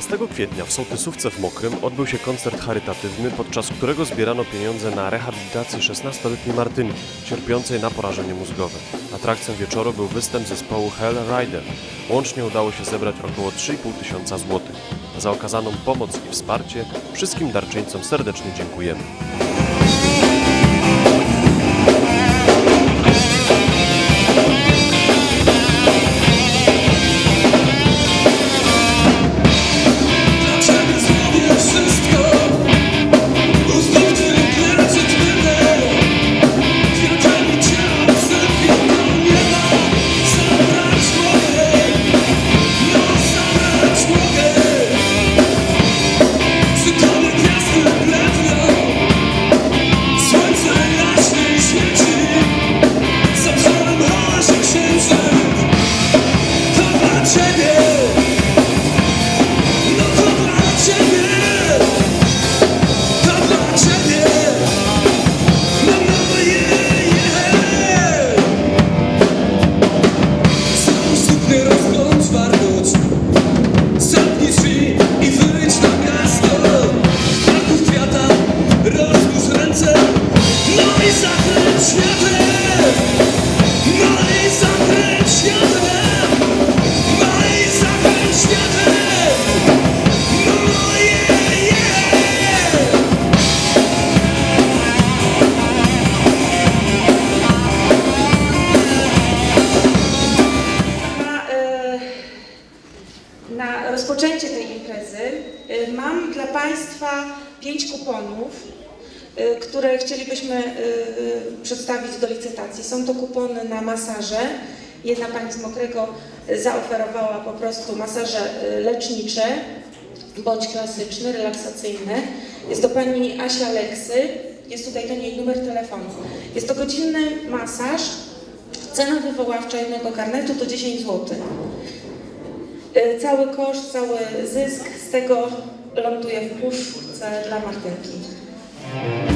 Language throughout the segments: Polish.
13 kwietnia w Sołtysówce w Mokrym odbył się koncert charytatywny, podczas którego zbierano pieniądze na rehabilitację 16-letniej Martynki, cierpiącej na porażenie mózgowe. Atrakcją wieczoru był występ zespołu Hell Rider. Łącznie udało się zebrać około 3,5 tysiąca złotych. Za okazaną pomoc i wsparcie wszystkim darczyńcom serdecznie dziękujemy. Które chcielibyśmy e, przedstawić do licytacji. Są to kupony na masaże. Jedna Pani z Mokrego zaoferowała po prostu masaże lecznicze bądź klasyczne, relaksacyjne. Jest to Pani Asia Leksy. Jest tutaj ten jej numer telefonu. Jest to godzinny masaż Cena wywoławcza jednego karnetu to 10 zł. Y, Cały koszt, cały zysk z tego ląduje w puszce dla Martynki. Bye.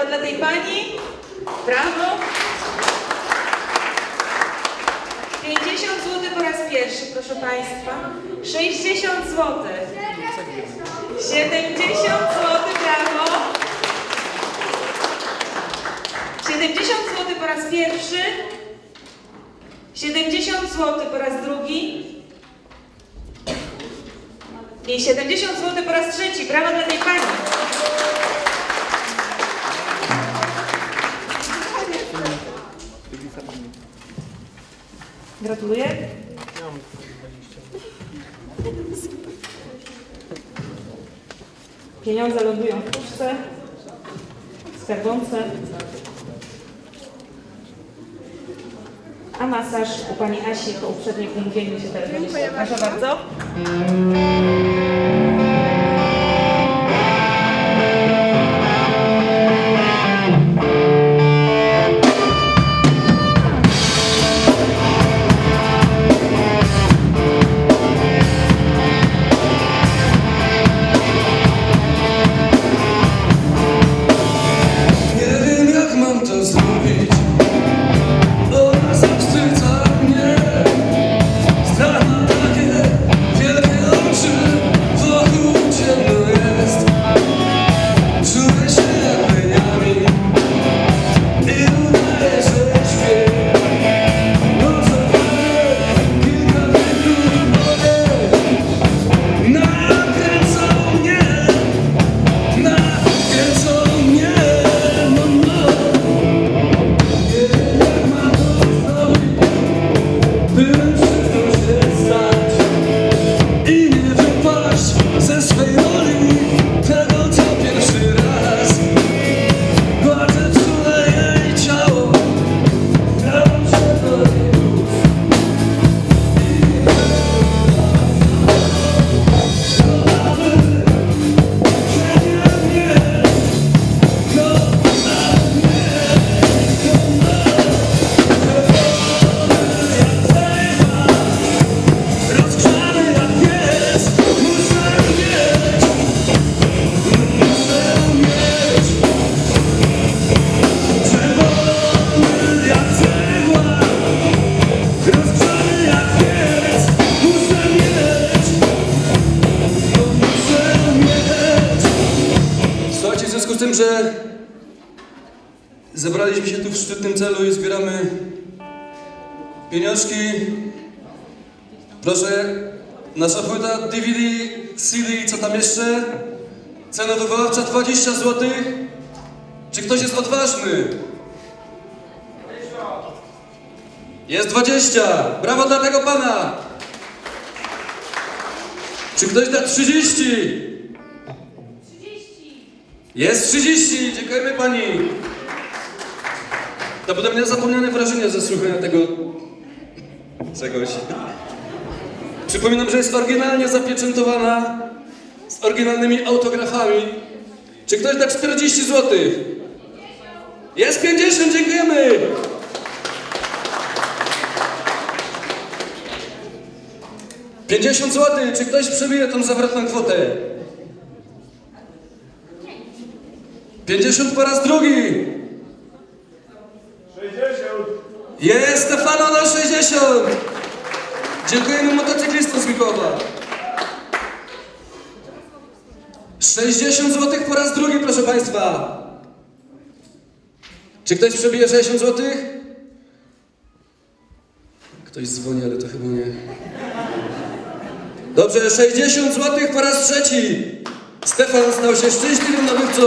Brawo dla tej Pani. Brawo. 50 zł po raz pierwszy, proszę Państwa. 60 zł. 70 zł, brawo. 70 zł po raz pierwszy. 70 zł po raz drugi. I 70 zł po raz trzeci. Brawo dla tej pani. Gratuluję. Pieniądze lądują w puszce, w skarbonce. A masaż u Pani Asi po uprzednim umówieniu się teraz się. Proszę bardzo. Że zebraliśmy się tu w szczytnym celu i zbieramy pieniążki Proszę, nasza płyta DVD, CD i co tam jeszcze? Cena wywoławcza 20 zł. Czy ktoś jest odważny? Jest 20. Brawo dla tego pana. Czy ktoś da 30? Jest 30. Dziękujemy pani. To będą mnie zapomniane wrażenia ze słuchania tego czegoś. Przypominam, że jest oryginalnie zapieczętowana z oryginalnymi autografami. Czy ktoś da 40 zł? Jest 50, dziękujemy! Pięćdziesiąt zł, czy ktoś przebije tą zawrotną kwotę? 50 po raz drugi! 60! Jest Stefano na 60! Dziękujemy motocyklistom z Mikołowa. 60 zł po raz drugi, proszę Państwa. Czy ktoś przebije 60 zł? Ktoś dzwoni, ale to chyba nie. Dobrze, 60 zł po raz trzeci. Stefan stał się szczęśliwym nabywcą